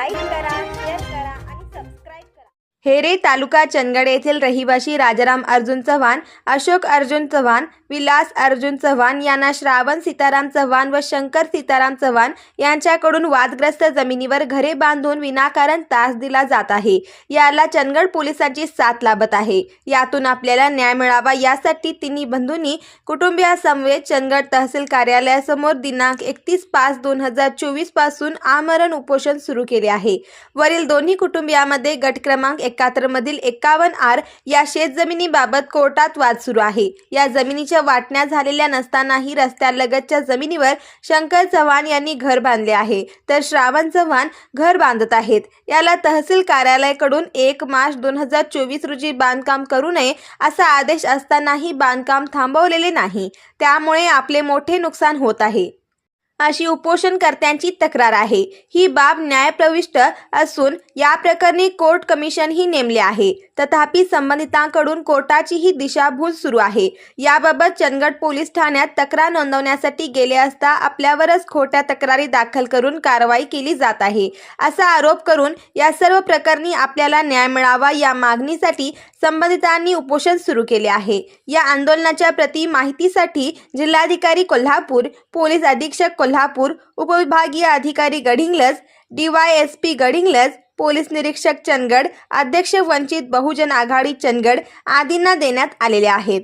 चॅनलला लाईक करा शेअर करा आणि सबस्क्राईब करा हेरे तालुका चंदगड येथील रहिवासी राजाराम अर्जुन चव्हाण अशोक अर्जुन चव्हाण विलास अर्जुन चव्हाण यांना श्रावण सीताराम चव्हाण व शंकर सीताराम चव्हाण यांच्याकडून वादग्रस्त जमिनीवर घरे बांधून विनाकारण त्रास दिला जात आहे. याला चंदगड पोलिसांची साथ लाभत आहे. यातून आपल्याला न्याय मिळावा यासाठी तिन्ही बंधूंनी कुटुंबियासमवेत चंदगड तहसील कार्यालयासमोर दिनांक एकतीस पाच दोन हजार चोवीसपासून आमरण उपोषण सुरू केले आहे. वरील दोन्ही कुटुंबियामध्ये गट क्रमांक एकाहत्तर मधील एकावन्न आर या शेतजमिनीबाबत कोर्टात वाद सुरू आहे. या जमिनीच्या वाटण्या झालेल्या नसतानाही रस्त्यालगतच्या जमिनीवर शंकर चव्हाण यांनी घर बांधले आहे. तर श्रावण चव्हाण घर बांधत आहेत. याला तहसील कार्यालयाकडून एक मार्च दोन हजार चोवीस रोजी बांधकाम करू नये असा आदेश असतानाही बांधकाम थांबवलेले नाही. त्यामुळे आपले मोठे नुकसान होत आहे. अशी उपोषणकर्त्यांची तक्रार आहे. ही बाब न्यायप्रविष्ट असून या प्रकरणी कोर्ट कमिशनही नेमले आहे. तथापि संबंधितांकडून कोर्टाचीही दिशाभूल सुरू आहे. याबाबत चंदगड पोलीस ठाण्यात तक्रार नोंदवण्यासाठी गेले असता आपल्यावरच खोट्या तक्रारी दाखल करून कारवाई केली जात आहे. असा आरोप करून या सर्व प्रकरणी आपल्याला न्याय मिळावा या मागणीसाठी संबंधितांनी उपोषण सुरू केले आहे. या आंदोलनाच्या प्रति माहितीसाठी जिल्हाधिकारी कोल्हापूर पोलीस अधीक्षक कोल्हापूर उपविभागीय अधिकारी गडिंगलज डीवायएसपी गडिंगलज पोलीस निरीक्षक चंदगड अध्यक्ष वंचित बहुजन आघाडी चंदगड आदींना देण्यात आलेले आहेत.